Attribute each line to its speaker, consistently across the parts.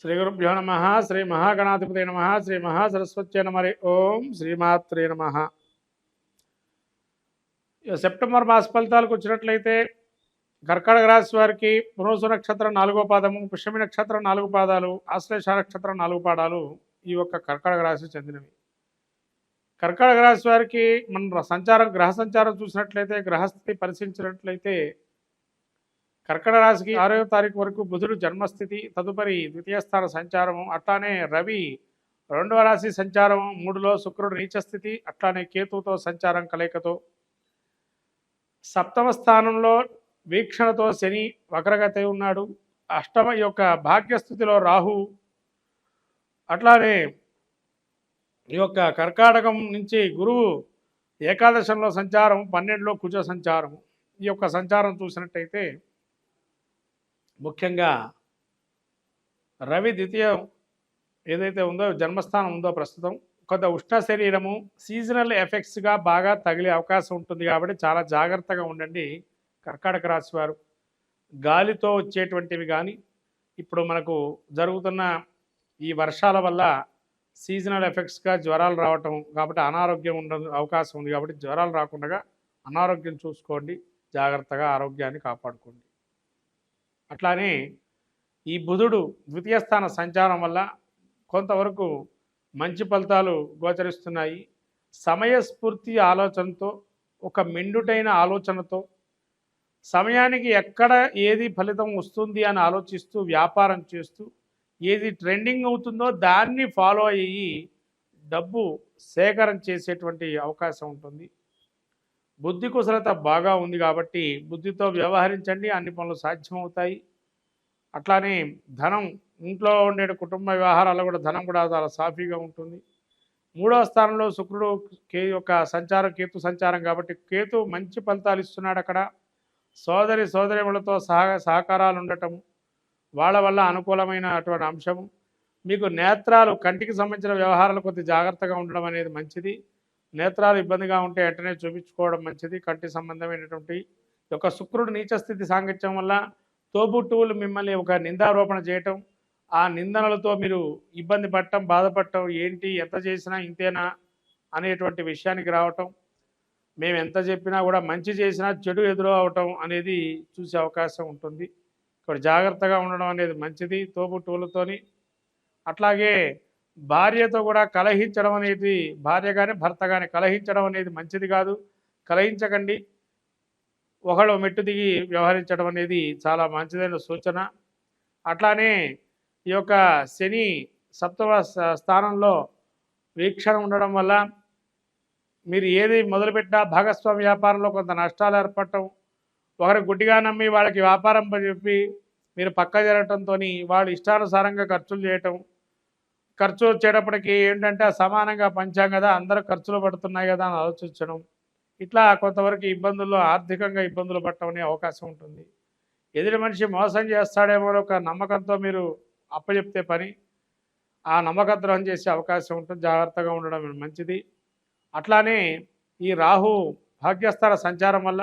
Speaker 1: శ్రీ గురుభ్యో నమ శ్రీ మహాగణాధిపతి నమ శ్రీ మహాసరస్వత్య నమరి ఓం శ్రీమాత్రే నమ. సెప్టెంబర్ మాస ఫలితాలకు వచ్చినట్లయితే కర్కాటక రాశి వారికి పునోసు నక్షత్రం నాలుగో పాదము పుష్యమి నక్షత్రం నాలుగు పాదాలు ఆశ్లేష నక్షత్రం నాలుగు పాదాలు ఈ యొక్క కర్కాటక రాశి చెందినవి. కర్కాటక రాశి వారికి మన సంచారం గ్రహ సంచారం చూసినట్లయితే గ్రహస్థితి పరిశీలించినట్లయితే కర్కట రాశికి ఆరో తారీఖు వరకు బుధుడు జన్మస్థితి తదుపరి ద్వితీయ స్థాన సంచారము అట్లానే రవి రెండవ రాశి సంచారం మూడులో శుక్రుడు నీచస్థితి అట్లానే కేతుతో సంచారం కలయికతో. సప్తమ స్థానంలో వీక్షణతో శని వక్రగత ఉన్నాడు. అష్టమ యొక్క భాగ్యస్థితిలో రాహు. అట్లానే ఈ యొక్క కర్కాటకం నుంచి గురువు ఏకాదశంలో సంచారం పన్నెండులో కుజ సంచారం ఈ యొక్క సంచారం చూసినట్టయితే ముఖ్యంగా రవి ద్వితీయం ఏదైతే ఉందో జన్మస్థానం ఉందో ప్రస్తుతం. కొంత ఉష్ణ శరీరము సీజనల్ ఎఫెక్ట్స్గా బాగా తగిలే అవకాశం ఉంటుంది కాబట్టి చాలా జాగ్రత్తగా ఉండండి కర్కాటక రాశి వారు. గాలితో వచ్చేటువంటివి కానీ ఇప్పుడు మనకు జరుగుతున్న ఈ వర్షాల వల్ల సీజనల్ ఎఫెక్ట్స్గా జ్వరాలు రావటం కాబట్టి అనారోగ్యం ఉండ అవకాశం ఉంది కాబట్టి జ్వరాలు రాకుండా అనారోగ్యం చూసుకోండి జాగ్రత్తగా ఆరోగ్యాన్ని కాపాడుకోండి. అట్లానే ఈ బుధుడు ద్వితీయ స్థాన సంచారం వల్ల కొంతవరకు మంచి ఫలితాలు గోచరిస్తున్నాయి. సమయస్ఫూర్తి ఆలోచనతో ఒక మెండుటైన ఆలోచనతో సమయానికి ఎక్కడ ఏది ఫలితం వస్తుంది అని ఆలోచిస్తూ వ్యాపారం చేస్తూ ఏది ట్రెండింగ్ అవుతుందో దాన్ని ఫాలో అయ్యి డబ్బు సేకరణ చేసేటువంటి అవకాశం ఉంటుంది. బుద్ధి కుశలత బాగా ఉంది కాబట్టి బుద్ధితో వ్యవహరించండి అన్ని పనులు సాధ్యమవుతాయి. అట్లానే ధనం ఇంట్లో ఉండే కుటుంబ వ్యవహారాలు కూడా ధనం కూడా చాలా సాఫీగా ఉంటుంది. మూడవ స్థానంలో శుక్రుడు కే యొక్క సంచారం కేతు సంచారం కాబట్టి కేతు మంచి ఫలితాలు ఇస్తున్నాడు అక్కడ. సోదరి సోదరిములతో సహ సహకారాలు ఉండటం వాళ్ళ వల్ల అనుకూలమైన అటువంటి అంశము. మీకు నేత్రాలు కంటికి సంబంధించిన వ్యవహారాలు కొద్ది జాగ్రత్తగా ఉండడం అనేది మంచిది. నేత్రాలు ఇబ్బందిగా ఉంటే వెంటనే చూపించుకోవడం మంచిది. కంటి సంబంధమైనటువంటి యొక్క శుక్రుడు నీచస్థితి సాంగత్యం వల్ల తోబుట్టువులు మిమ్మల్ని ఒక నిందారోపణ చేయటం ఆ నిందనలతో మీరు ఇబ్బంది పడటం బాధపడటం ఏంటి ఎంత చేసినా ఇంతేనా అనేటువంటి విషయానికి రావటం మేము ఎంత చెప్పినా కూడా మంచి చేసినా చెడు ఎదురు అవటం అనేది చూసే అవకాశం ఉంటుంది. ఇక్కడ జాగ్రత్తగా ఉండడం అనేది మంచిది. తోబుట్టువులతోని అట్లాగే భార్యతో కూడా కలహించడం అనేది భార్య కానీ భర్త కానీ కలహించడం అనేది మంచిది కాదు. కలహించకండి. ఒకళ్ళు మెట్టు దిగి వ్యవహరించడం అనేది చాలా మంచిదైన సూచన. అట్లానే ఈ యొక్క శని సప్తమ స్థానంలో వీక్షణ ఉండడం వల్ల మీరు ఏది మొదలుపెట్టినా భాగస్వామి వ్యాపారంలో కొంత నష్టాలు ఏర్పడటం ఒకరి గుడ్డిగా నమ్మి వాళ్ళకి వ్యాపారం చెప్పి మీరు పక్క జరగటంతో వాళ్ళు ఇష్టానుసారంగా ఖర్చులు చేయటం ఖర్చు వచ్చేటప్పటికి ఏంటంటే సమానంగా పంచాం కదా అందరూ ఖర్చులు పడుతున్నాయి కదా అని ఆలోచించడం. ఇట్లా కొంతవరకు ఇబ్బందుల్లో ఆర్థికంగా ఇబ్బందులు పట్టమనే అవకాశం ఉంటుంది. ఎదుటి మనిషి మోసం చేస్తాడేమో ఒక నమ్మకంతో మీరు అప్పచెప్తే పని ఆ నమ్మకద్రోహం చేసే అవకాశం ఉంటుంది. జాగ్రత్తగా ఉండడం మంచిది. అట్లానే ఈ రాహు భాగ్యస్థాన సంచారం వల్ల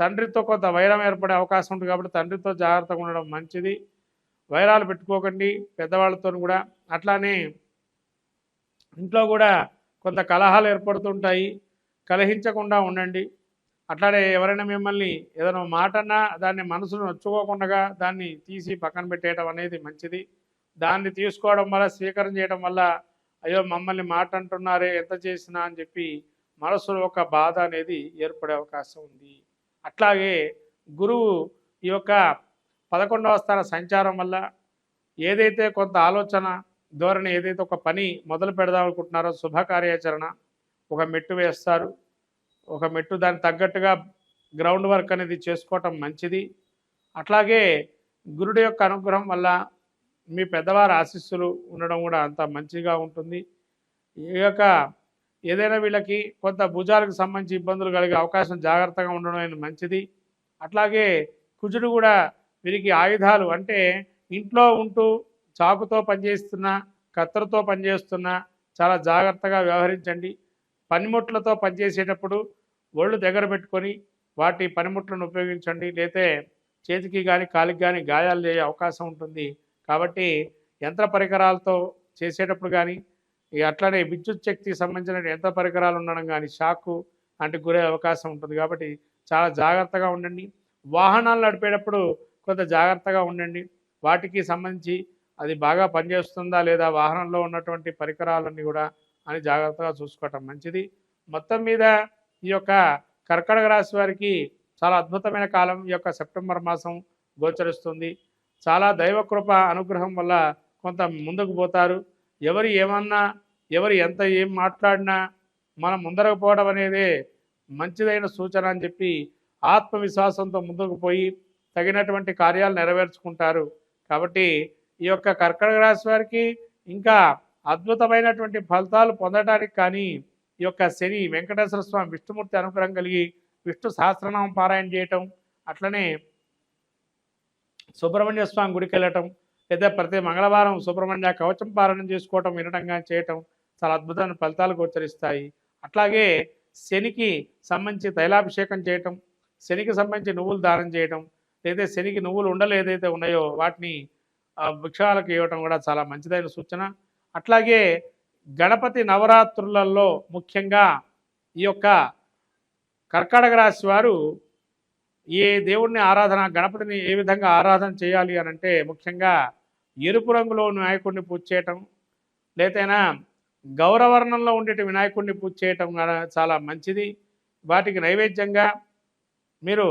Speaker 1: తండ్రితో కొంత వైరం ఏర్పడే అవకాశం ఉంటుంది కాబట్టి తండ్రితో జాగ్రత్తగా ఉండడం మంచిది. వైరాలు పెట్టుకోకండి పెద్దవాళ్ళతో కూడా. అట్లానే ఇంట్లో కూడా కొంత కలహాలు ఏర్పడుతుంటాయి. కలహించకుండా ఉండండి. అట్లానే ఎవరైనా మిమ్మల్ని ఏదైనా మాటన్నా దాన్ని మనసును నొచ్చుకోకుండా దాన్ని తీసి పక్కన పెట్టేయడం అనేది మంచిది. దాన్ని తీసుకోవడం వల్ల స్వీకారం చేయడం వల్ల అయ్యో మమ్మల్ని మాట అంటున్నారే ఎంత చేసినా అని చెప్పి మనసులో ఒక బాధ అనేది ఏర్పడే అవకాశం ఉంది. అట్లాగే గురువు ఈ యొక్క పదకొండవ స్థాన సంచారం వల్ల ఏదైతే కొంత ఆలోచన ధోరణి ఏదైతే ఒక పని మొదలు పెడదాం అనుకుంటున్నారో శుభకార్యాచరణ ఒక మెట్టు వేస్తారు. ఒక మెట్టు దానికి తగ్గట్టుగా గ్రౌండ్ వర్క్ అనేది చేసుకోవటం మంచిది. అట్లాగే గురుడు యొక్క అనుగ్రహం వల్ల మీ పెద్దవారి ఆశీస్సులు ఉండడం కూడా అంత మంచిగా ఉంటుంది. ఈ యొక్క ఏదైనా వీళ్ళకి కొంత భుజాలకు సంబంధించి ఇబ్బందులు కలిగే అవకాశం జాగ్రత్తగా ఉండడం అనేది మంచిది. అట్లాగే కుజుడు కూడా వీరికి ఆయుధాలు అంటే ఇంట్లో ఉంటూ చాకుతో పనిచేస్తున్నా కత్తెరతో పనిచేస్తున్నా చాలా జాగ్రత్తగా వ్యవహరించండి. పనిముట్లతో పనిచేసేటప్పుడు ఒళ్ళు దగ్గర పెట్టుకొని వాటి పనిముట్లను ఉపయోగించండి. లేతే చేతికి కానీ కాలికి కానీ గాయాలు చేయ అవకాశం ఉంటుంది. కాబట్టి యంత్ర పరికరాలతో చేసేటప్పుడు కానీ అట్లనే విద్యుత్ శక్తికి సంబంధించిన యంత్ర పరికరాలు ఉండడం కానీ షాకు అంటే గురే అవకాశం ఉంటుంది. కాబట్టి చాలా జాగ్రత్తగా ఉండండి. వాహనాలు నడిపేటప్పుడు కొంత జాగ్రత్తగా ఉండండి. వాటికి సంబంధించి అది బాగా పనిచేస్తుందా లేదా వాహనంలో ఉన్నటువంటి పరికరాలన్నీ కూడా అని జాగ్రత్తగా చూసుకోవటం మంచిది. మొత్తం మీద ఈ యొక్క కర్కటక రాశి వారికి చాలా అద్భుతమైన కాలం. ఈ యొక్క సెప్టెంబర్ మాసం గోచరిస్తుంది. చాలా దైవకృప అనుగ్రహం వల్ల కొంత ముందుకు పోతారు. ఎవరు ఏమన్నా ఎవరు ఎంత ఏం మాట్లాడినా మనం ముందరకు పోవడం అనేది మంచిదైన సూచన అని చెప్పి ఆత్మవిశ్వాసంతో ముందుకు పోయి తగినటువంటి కార్యాలు నెరవేర్చుకుంటారు. కాబట్టి ఈ యొక్క కర్కటక రాశి వారికి ఇంకా అద్భుతమైనటువంటి ఫలితాలు పొందడానికి కానీ ఈ యొక్క శని వెంకటేశ్వర స్వామి విష్ణుమూర్తి అనుగ్రహం కలిగి విష్ణు సహస్రనామం పారాయణ చేయటం అట్లనే సుబ్రహ్మణ్య స్వామి గుడికి వెళ్ళటం లేదా ప్రతి మంగళవారం సుబ్రహ్మణ్య కవచం పారాయణం చేసుకోవటం వినటం కానీ చేయటం చాలా అద్భుతమైన ఫలితాలు గోచరిస్తాయి. అట్లాగే శనికి సంబంధించి తైలాభిషేకం చేయటం శనికి సంబంధించి నువ్వులు దానం చేయటం లేదా శనికి నువ్వులు ఉండలు ఏదైతే ఉన్నాయో వాటిని వృక్షాలకు ఇవ్వటం కూడా చాలా మంచిదైన సూచన. అట్లాగే గణపతి నవరాత్రులలో ముఖ్యంగా ఈ యొక్క కర్కాటక రాశి వారు ఏ దేవుడిని ఆరాధన గణపతిని ఏ విధంగా ఆరాధన చేయాలి అని అంటే ముఖ్యంగా ఎరుపు రంగులో వినాయకుడిని పూజ చేయటం లేదైనా గౌరవర్ణంలో ఉండేటి వినాయకుడిని పూజ చేయటం చాలా మంచిది. వాటికి నైవేద్యంగా మీరు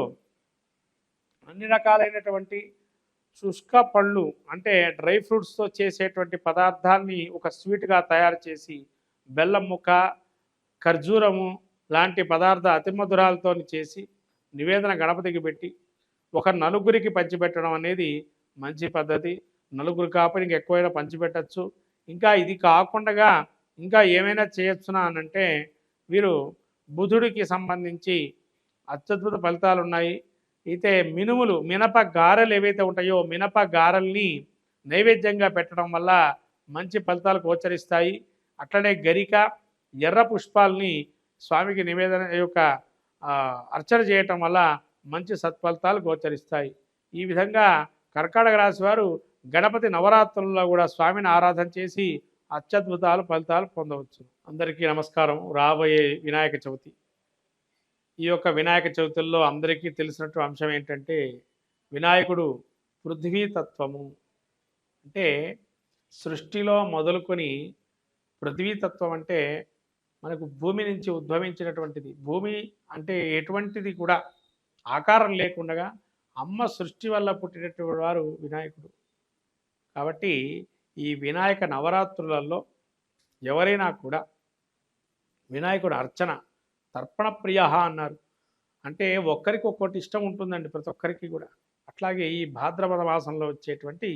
Speaker 1: అన్ని రకాలైనటువంటి శుష్క పళ్ళు అంటే డ్రై ఫ్రూట్స్తో చేసేటువంటి పదార్థాన్ని ఒక స్వీట్గా తయారు చేసి బెల్లం ముక్క ఖర్జూరము లాంటి పదార్థ అతిమధురాలతో చేసి నివేదన గణపతికి పెట్టి ఒక నలుగురికి పంచిపెట్టడం అనేది మంచి పద్ధతి. నలుగురు కాపని ఇంక ఎక్కువైనా పంచిపెట్టచ్చు. ఇంకా ఇది కాకుండా ఇంకా ఏమైనా చేయొచ్చునా అనంటే వీరు బుధుడికి సంబంధించి అత్యద్భుత ఫలితాలు ఉన్నాయి అయితే మినుములు మినప గారెలు ఏవైతే ఉంటాయో మినప గారెల్ని నైవేద్యంగా పెట్టడం వల్ల మంచి ఫలితాలు గోచరిస్తాయి. అట్లనే గరిక ఎర్ర పుష్పాలని స్వామికి నివేదన యొక్క అర్చన చేయటం వల్ల మంచి సత్ఫలితాలు గోచరిస్తాయి. ఈ విధంగా కర్కాటక రాశి వారు గణపతి నవరాత్రుల్లో కూడా స్వామిని ఆరాధన చేసి అత్యద్భుతాలు ఫలితాలు పొందవచ్చు. అందరికీ నమస్కారం. రాబోయే వినాయక చవితి. ఈ యొక్క వినాయక చవితుల్లో అందరికీ తెలిసినట్టు అంశం ఏంటంటే వినాయకుడు పృథ్వీ తత్వము అంటే సృష్టిలో మొదలుకొని పృథ్వీ తత్వం అంటే మనకు భూమి నుంచి ఉద్భవించినటువంటిది. భూమి అంటే ఎటువంటిది కూడా ఆకారం లేకుండా అమ్మ సృష్టి వల్ల పుట్టినటువంటి వారు వినాయకుడు. కాబట్టి ఈ వినాయక నవరాత్రులలో ఎవరైనా కూడా వినాయకుడు అర్చన తర్పణ ప్రియ అన్నారు. అంటే ఒక్కరికి ఒక్కటి ఇష్టం ఉంటుందండి ప్రతి ఒక్కరికి కూడా. అట్లాగే ఈ భాద్రపద మాసంలో వచ్చేటువంటి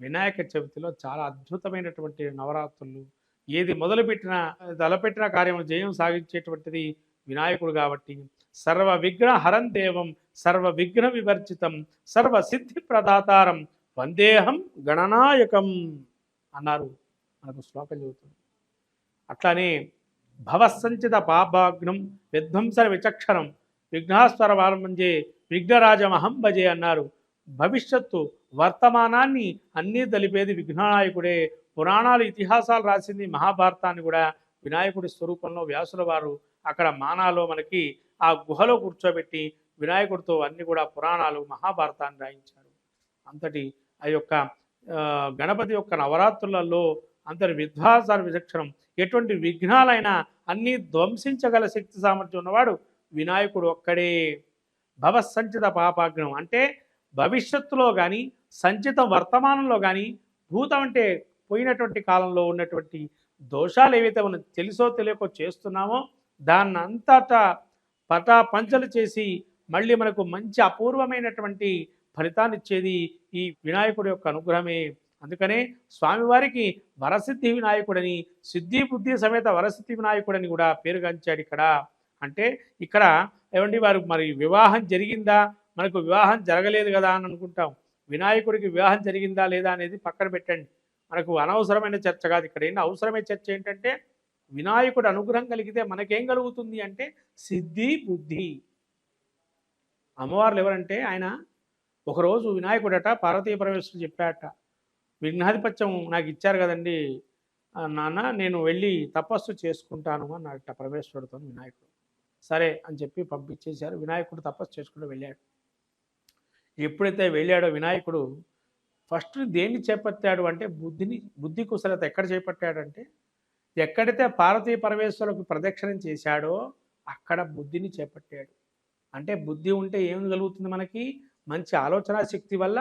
Speaker 1: వినాయక చవితిలో చాలా అద్భుతమైనటువంటి నవరాత్రులు ఏది మొదలుపెట్టినా తలపెట్టిన కార్యం జయం సాగించేటువంటిది వినాయకుడు కాబట్టి సర్వ విఘ్న హరం దేవం సర్వ విఘ్న వివర్జితం సర్వ సిద్ధి ప్రదాతారం వందేహం గణనాయకం అన్నారు. మనకు శ్లోకం చెబుతుంది అట్లానే భవసంచిత పాపాగ్నం విధ్వంస విచక్షణం. విఘ్నాస్వర వారంజే విఘ్నరాజమహం భజే అన్నారు. భవిష్యత్తు వర్తమానాన్ని అన్నీ తెలిపేది విఘ్ననాయకుడే. పురాణాలు ఇతిహాసాలు రాసింది మహాభారతాన్ని కూడా వినాయకుడి స్వరూపంలో వ్యాసుల వారు. అక్కడ మానాలో మనకి ఆ గుహలో కూర్చోబెట్టి వినాయకుడితో అన్ని కూడా పురాణాలు మహాభారతాన్ని రాయించారు. అంతటి ఆ యొక్క గణపతి యొక్క నవరాత్రులలో అంతటి విధ్వాసాల విచక్షణం ఎటువంటి విఘ్నాలైనా అన్నీ ధ్వంసించగల శక్తి సామర్థ్యం ఉన్నవాడు వినాయకుడు ఒక్కడే. భవసంచిత పాపాగ్నం అంటే భవిష్యత్తులో కానీ సంచిత వర్తమానంలో కానీ భూతం అంటే పోయినటువంటి కాలంలో ఉన్నటువంటి దోషాలు ఏవైతే మనం తెలుసో తెలియకో చేస్తున్నామో దాన్ని అంతటా పటా పంచలు చేసి మళ్ళీ మనకు మంచి అపూర్వమైనటువంటి ఫలితాన్ని ఇచ్చేది ఈ వినాయకుడి యొక్క అనుగ్రహమే. అందుకనే స్వామివారికి వరసిద్ధి వినాయకుడని సిద్ధి బుద్ధి సమేత వరసిద్ధి వినాయకుడని కూడా పేరుగాంచాడు ఇక్కడ. అంటే ఇక్కడ ఏమండి వారు మరి వివాహం జరిగిందా? మనకు వివాహం జరగలేదు కదా అని అనుకుంటాం. వినాయకుడికి వివాహం జరిగిందా లేదా అనేది పక్కన పెట్టండి. మనకు అనవసరమైన చర్చ కాదు ఇక్కడ. ఏంటి? అవసరమైన చర్చ ఏంటంటే వినాయకుడు అనుగ్రహం కలిగితే మనకేం కలుగుతుంది అంటే సిద్ధి బుద్ధి. అమ్మవార్లు ఎవరంటే ఆయన ఒకరోజు వినాయకుడట పార్వతీ పరమేశ్వరుడు చెప్పాట విఘ్నాధిపత్యం నాకు ఇచ్చారు కదండి నాన్న నేను వెళ్ళి తపస్సు చేసుకుంటాను అన్నట్ట పరమేశ్వరుడితో వినాయకుడు. సరే అని చెప్పి పంపించేశారు. వినాయకుడు తపస్సు చేసుకుంటూ వెళ్ళాడు. ఎప్పుడైతే వెళ్ళాడో వినాయకుడు ఫస్ట్ దేన్ని చేపట్టాడు అంటే బుద్ధిని బుద్ధి కుశలత ఎక్కడ చేపట్టాడంటే ఎక్కడైతే పార్వతీ పరమేశ్వరులకు ప్రదక్షిణం చేశాడో అక్కడ బుద్ధిని చేపట్టాడు. అంటే బుద్ధి ఉంటే ఏం కలుగుతుంది మనకి? మంచి ఆలోచన శక్తి వల్ల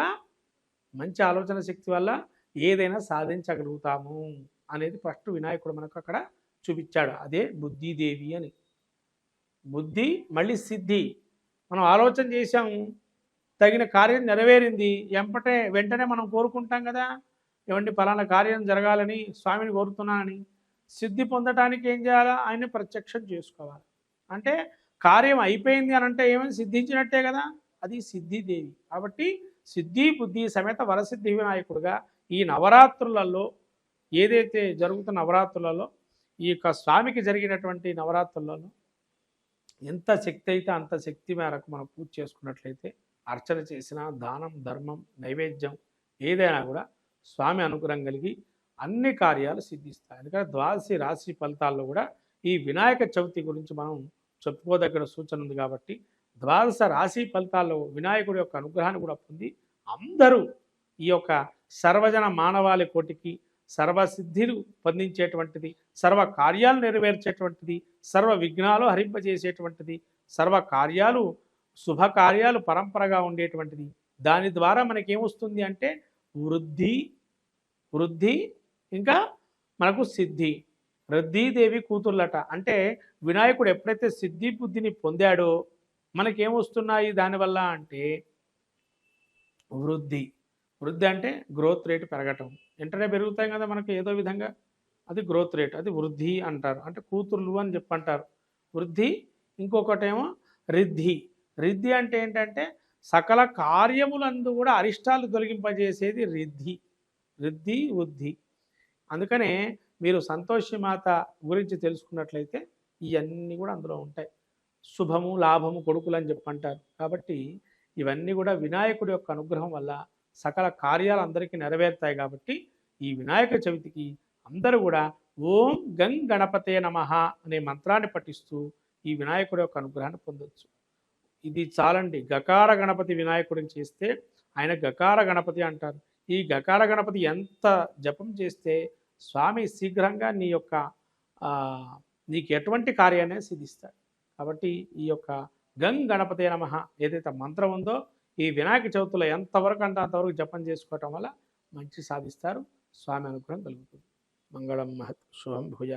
Speaker 1: మంచి ఆలోచన శక్తి వల్ల ఏదైనా సాధించగలుగుతాము అనేది ఫస్ట్ వినాయకుడు మనకు అక్కడ చూపించాడు. అదే బుద్ధిదేవి అని. బుద్ధి మళ్ళీ సిద్ధి. మనం ఆలోచన చేశాము తగిన కార్యం నెరవేరింది. ఎంపటే వెంటనే మనం కోరుకుంటాం కదా. ఏమండి ఫలానా కార్యం జరగాలని స్వామిని కోరుతున్నానని. సిద్ధి పొందటానికి ఏం చేయాలా? ఆయన్ని ప్రత్యక్షం చేసుకోవాలి. అంటే కార్యం అయిపోయింది అని అంటే ఏమైనా? సిద్ధించినట్టే కదా. అది సిద్ధిదేవి. కాబట్టి సిద్ధి బుద్ధి సమేత వరసిద్ధి వినాయకుడుగా ఈ నవరాత్రులలో ఏదైతే జరుగుతున్న నవరాత్రులలో ఈ యొక్క స్వామికి జరిగినటువంటి నవరాత్రులలో ఎంత శక్తి అయితే అంత శక్తి మేరకు మనం పూజ చేసుకున్నట్లయితే అర్చన చేసిన దానం ధర్మం నైవేద్యం ఏదైనా కూడా స్వామి అనుగ్రహం కలిగి అన్ని కార్యాలు సిద్ధిస్తాయి. ఎందుకంటే ద్వాదశి రాశి ఫలితాల్లో కూడా ఈ వినాయక చవితి గురించి మనం చెప్పుకోదగిన సూచన ఉంది కాబట్టి ద్వాదశ రాశి ఫలితాల్లో వినాయకుడి యొక్క అనుగ్రహాన్ని కూడా పొంది అందరూ ఈ యొక్క సర్వజన మానవాళి కోటికి సర్వసిద్ధిలు పొందించేటువంటిది సర్వ కార్యాలు నెరవేర్చేటువంటిది సర్వ విఘ్నాలు హరింపజేసేటువంటిది సర్వ కార్యాలు శుభకార్యాలు పరంపరగా ఉండేటువంటిది. దాని ద్వారా మనకేమొస్తుంది అంటే వృద్ధి వృద్ధి ఇంకా మనకు సిద్ధి. రద్దీదేవి కూతుర్లట అంటే వినాయకుడు ఎప్పుడైతే సిద్ధి బుద్ధిని పొందాడో మనకేమొస్తున్నాయి దానివల్ల అంటే వృద్ధి. వృద్ధి అంటే గ్రోత్ రేట్ పెరగటం. వెంటనే పెరుగుతాయి కదా మనకు ఏదో విధంగా. అది గ్రోత్ రేట్ అది వృద్ధి అంటారు. అంటే కూతుర్లు అని చెప్పంటారు. వృద్ధి ఇంకొకటేమో రిద్ధి. రిద్ధి అంటే ఏంటంటే సకల కార్యములందు కూడా అరిష్టాలు తొలగింపజేసేది రిద్ధి. రిద్ధి వృద్ధి. అందుకనే మీరు సంతోషి మాత గురించి తెలుసుకున్నట్లయితే ఇవన్నీ కూడా అందులో ఉంటాయి. శుభము లాభము కొడుకులు అని చెప్పంటారు. కాబట్టి ఇవన్నీ కూడా వినాయకుడి యొక్క అనుగ్రహం వల్ల సకల కార్యాలు అందరికీ నెరవేరుతాయి కాబట్టి ఈ వినాయక చవితికి అందరూ కూడా ఓం గం గణపతే నమః అనే మంత్రాన్ని పఠిస్తూ ఈ వినాయకుడి యొక్క అనుగ్రహాన్ని పొందొచ్చు. ఇది చాలండి. గకార గణపతి వినాయకుడిని చేస్తే ఆయన గకార గణపతి అంటారు. ఈ గకార గణపతి ఎంత జపం చేస్తే స్వామి శీఘ్రంగా నీ యొక్క నీకు ఎటువంటి కార్యాన్ని సిద్ధిస్తాడు. కాబట్టి ఈ యొక్క గం గణపతే నమః ఏదైతే మంత్రం ఉందో ఈ వినాయక చవితిలో ఎంతవరకు అంటే అంతవరకు జపం చేసుకోవటం వల్ల మంచి సాధిస్తారు. స్వామి అనుగ్రహం కలుగుతుంది. మంగళం మహత్ శుభం భుజ